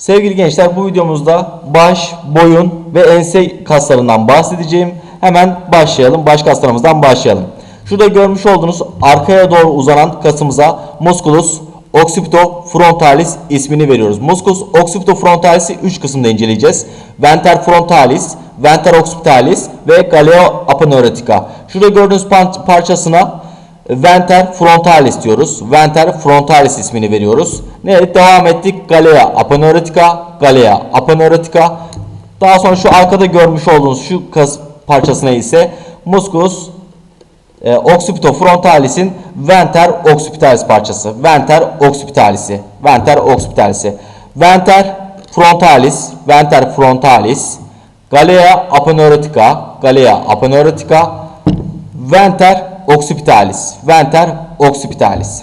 Sevgili gençler bu videomuzda baş, boyun ve ense kaslarından bahsedeceğim. Hemen başlayalım. Baş kaslarımızdan başlayalım. Şurada görmüş olduğunuz arkaya doğru uzanan kasımıza musculus occipitofrontalis ismini veriyoruz. Musculus occipitofrontalis'i 3 kısımda inceleyeceğiz. Venter frontalis, venter occipitalis ve galea aponeurotica. Şurada gördüğünüz parçasına Venter frontalis diyoruz. Venter frontalis ismini veriyoruz. Ne devam ettik? Galea aponeurotica, Galea aponeurotica. Daha sonra şu arkada görmüş olduğunuz şu kas parçasına ise musculus e, occipitofrontalis'in venter occipitalis parçası. Venter occipitalis'i. Venter occipitalis'i. Venter frontalis, venter frontalis, Galea aponeurotica, Galea aponeurotica, venter occipitalis, venter occipitalis.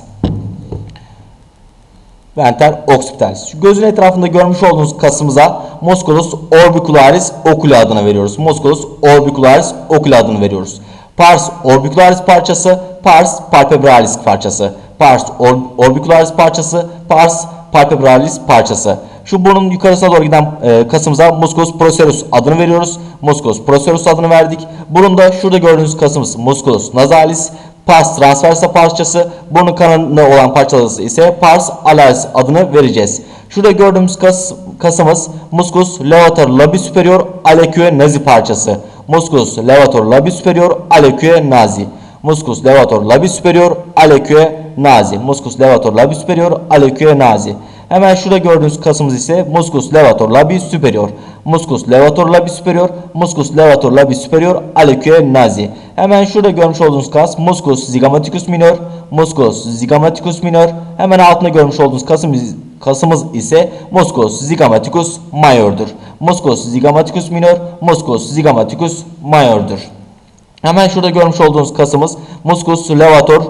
Venter occipitalis. Gözün etrafında görmüş olduğunuz kasımıza musculus orbicularis oculi adını veriyoruz. Musculus orbicularis oculi adını veriyoruz. Pars orbicularis parçası, pars palpebralis parçası. Pars or- orbicularis parçası, pars palpebralis parçası. Şu burnun yukarısına doğru giden e, kasımıza musculus procerus adını veriyoruz. Musculus procerus adını verdik. Burunda şurada gördüğünüz kasımız musculus nasalis. Pars transversa parçası, burun kanalında olan parçası ise pars alaris adını vereceğiz. Şurada gördüğümüz kas, kasımız musculus levator labii superior aleque nazi parçası. Musculus levator labii superior aleque nazi. Musculus levator labii superior aleque nazi. Musculus levator labii superior aleque nazi. Hemen şurada gördüğünüz kasımız ise musculus levator labii superior. Musculus levator labii superior, musculus levator labii superior aleque nazi. Hemen şurada görmüş olduğunuz kas musculus zygamaticus minor, musculus zygamaticus minor. Hemen altında görmüş olduğunuz kasımız, kasımız ise musculus zygamaticus major'dur. Musculus zygamaticus minor, musculus zygamaticus major'dur. Hemen şurada görmüş olduğunuz kasımız musculus levator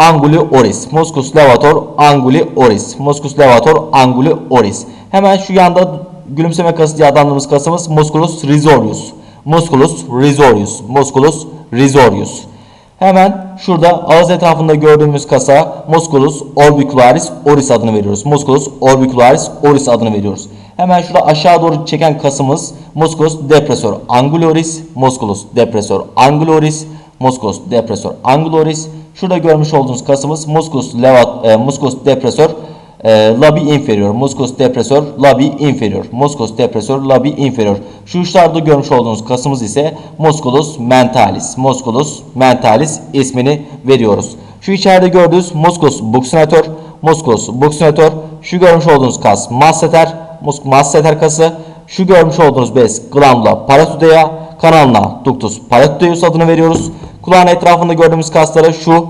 anguli oris. Musculus levator anguli oris. Musculus levator anguli oris. Hemen şu yanda gülümseme kası diye adlandırdığımız kasımız musculus risorius. Musculus risorius. Musculus risorius. Hemen şurada ağız etrafında gördüğümüz kasa musculus orbicularis oris adını veriyoruz. Musculus orbicularis oris adını veriyoruz. Hemen şurada aşağı doğru çeken kasımız musculus depressor angularis, musculus depressor angularis, musculus depressor angularis. Şurada görmüş olduğunuz kasımız musculus levat, e, musculus depressor e, labii inferior, musculus depressor labii inferior, musculus depressor labii inferior. Şu uçlarda görmüş olduğunuz kasımız ise musculus mentalis, musculus mentalis ismini veriyoruz. Şu içeride gördüğünüz musculus buccinator, musculus buccinator. Şu görmüş olduğunuz kas masseter, mus- masseter kası. Şu görmüş olduğunuz bez glandula parotidea, kanalına ductus parotideus adını veriyoruz. Kulağın etrafında gördüğümüz kaslara şu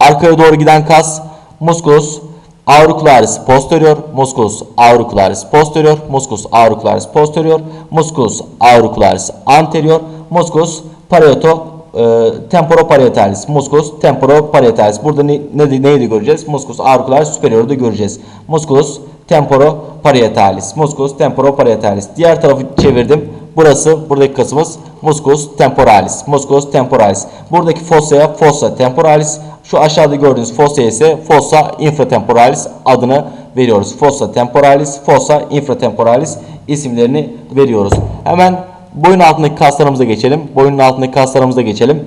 arkaya doğru giden kas musculus auricularis posterior, musculus auricularis posterior, musculus auricularis posterior, musculus auricularis anterior, musculus parieto e, temporoparietalis, musculus temporoparietalis. Burada ne, ne, neydi göreceğiz? Musculus auricularis superior'da göreceğiz. Musculus temporoparietalis, musculus temporoparietalis. Diğer tarafı çevirdim. Burası buradaki kasımız musculus temporalis, musculus temporalis. Buradaki fossa'ya fossa temporalis, şu aşağıda gördüğünüz fossa ise fossa infratemporalis adını veriyoruz. Fossa temporalis, fossa infratemporalis isimlerini veriyoruz. Hemen boyun altındaki kaslarımıza geçelim. Boyunun altındaki kaslarımıza geçelim.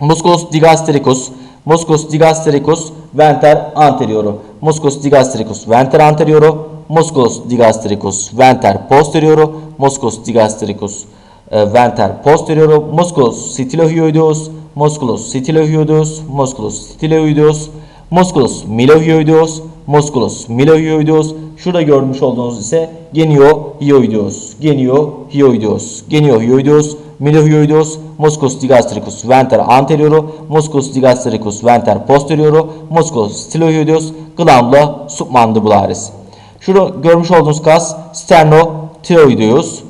Musculus digastricus, musculus digastricus venter anterioru, musculus digastricus venter anterioru, musculus digastricus venter posterioru, musculus digastricus e, venter posterioru, musculus stylohyoideus, musculus stylohyoideus, musculus stylohyoideus, musculus milohyoideus, musculus milohyoideus. Şurada görmüş olduğunuz ise geniohyoideus, geniohyoideus, geniohyoideus, milohyoideus, musculus digastricus venter anterioru, musculus digastricus venter posterioru, musculus stylohyoideus, glandula submandibularis. Şurada görmüş olduğunuz kas sternothyroideus,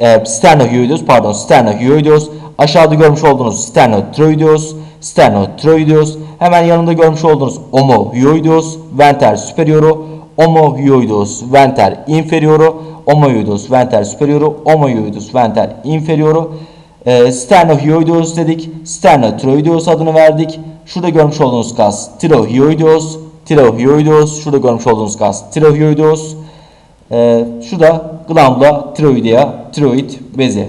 e, sternohyoideus pardon sternohyoideus. Aşağıda görmüş olduğunuz sternothyroideus, sternothyroideus. Hemen yanında görmüş olduğunuz omohyoideus, venter superioru, omohyoideus, venter inferioru, omohyoideus, venter superioru, omohyoideus, venter inferioru. E, sternohyoideus dedik. Sternothyroideus adını verdik. Şurada görmüş olduğunuz kas tirohyoideus, tirohyoideus. Şurada görmüş olduğunuz kas tirohyoideus. Ee, şurada glandula tiroidea, tiroid bezi.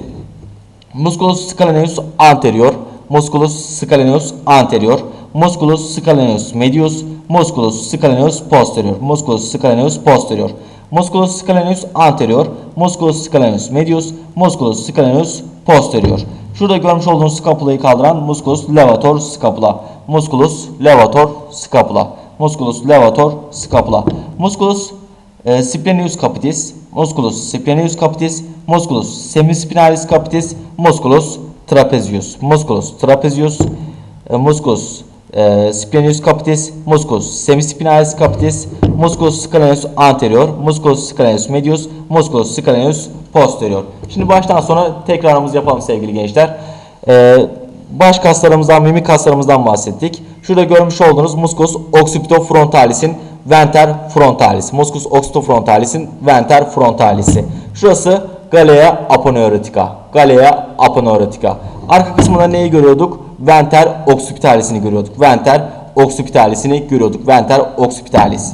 Musculus scalenus anterior, musculus scalenus anterior, musculus scalenus medius, musculus scalenus posterior, musculus scalenus posterior, musculus scalenus anterior, musculus scalenus medius, musculus scalenus posterior. Şurada görmüş olduğunuz skapulayı kaldıran musculus levator scapula, musculus levator scapula, musculus levator scapula, musculus e, splenius capitis, musculus splenius capitis, musculus semispinalis capitis, musculus trapezius, musculus trapezius, e, musculus e, splenius capitis, musculus semispinalis capitis, musculus scalenus anterior, musculus scalenus medius, musculus scalenus posterior. Şimdi baştan sona tekrarımızı yapalım sevgili gençler. E, baş kaslarımızdan, mimik kaslarımızdan bahsettik. Şurada görmüş olduğunuz musculus occipitofrontalis'in venter frontalis. Musculus occipitofrontalis'in venter frontalisi. Şurası galea aponeurotica. Galea aponeurotica. Arka kısmında neyi görüyorduk? Venter occipitalis'ini görüyorduk. Venter occipitalis'ini görüyorduk. Venter occipitalis.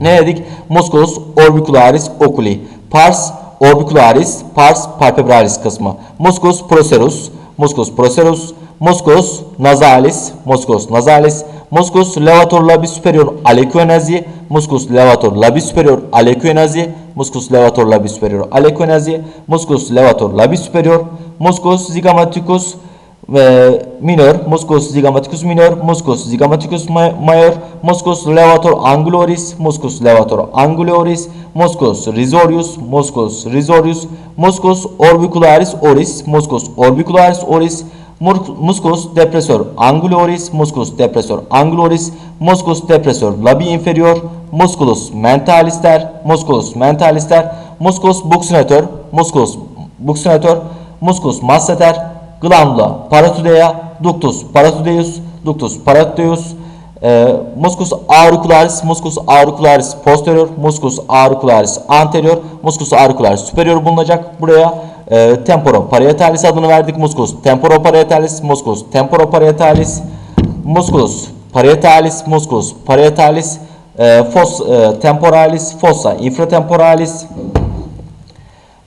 Ne dedik? Musculus orbicularis oculi. Pars orbicularis, pars palpebralis kısmı. Musculus procerus, musculus procerus, musculus nasalis, musculus nasalis, musculus levator labis superior alequenazi, musculus levator labis superior alequenazi, musculus levator labis superior alequenazi, musculus levator labis superior, musculus zygamaticus ve minor, musculus zygamaticus minor, musculus zygamaticus ma- major, musculus levator angularis, musculus levator angularis, musculus risorius, musculus risorius, musculus orbicularis oris, musculus orbicularis oris, musculus depressor angularis, musculus depressor angularis, musculus depressor labii inferior, musculus mentalister, musculus mentalister, musculus buccinator, musculus buccinator, musculus masseter, glandula parotidea, ductus paratideus, ductus paratideus, e, musculus auricularis, musculus auricularis posterior, musculus auricularis anterior, musculus auricularis superior bulunacak. Buraya e, temporoparietalis adını verdik. Musculus temporoparietalis, musculus temporoparietalis, musculus parietalis, musculus parietalis, e, fos, e, temporalis, fossa. İnfratemporalis,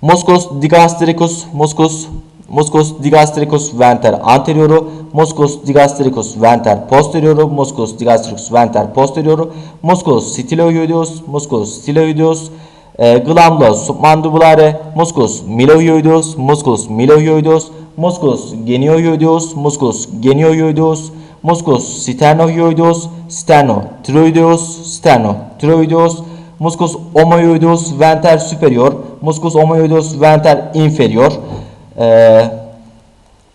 Musculus digastricus, musculus, musculus digastricus venter. Anterioru, musculus digastricus venter. Posterioru, musculus digastricus venter. Posterioru, musculus styloioideus, musculus styloioideus, e, glandula submandibulare, musculus miloioideus, musculus miloioideus, musculus genioioideus, musculus genioioideus, musculus sternoioideus, sternotiroideus, sternotiroideus, musculus omoioideus venter superior, musculus omoioideus venter inferior, eee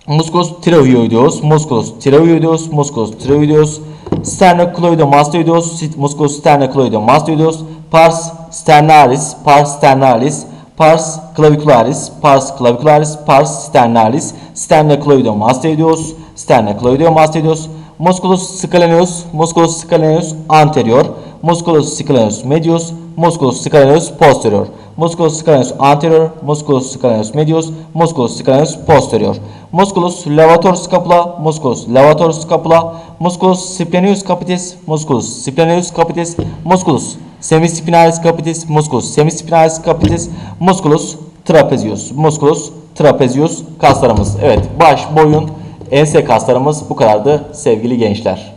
musculus tiroioideus, musculus tiroioideus, musculus tiroioideus, sternocleidomastoideus, musculus sternocleidomastoideus, pars sternalis, pars sternalis, pars clavicularis, pars clavicularis, pars sternalis, sternocleidomastoideus, sternocleidomastoideus, musculus scalenus, musculus scalenus anterior, musculus scalenus medius, musculus scalenus posterior, musculus scalenus anterior, musculus scalenus medius, musculus scalenus posterior, musculus levator scapula, musculus levator scapula, musculus splenius capitis, musculus splenius capitis, musculus semispinalis capitis, musculus semispinalis capitis, musculus trapezius, musculus trapezius kaslarımız. Evet, baş, boyun, ense kaslarımız bu kadardı sevgili gençler.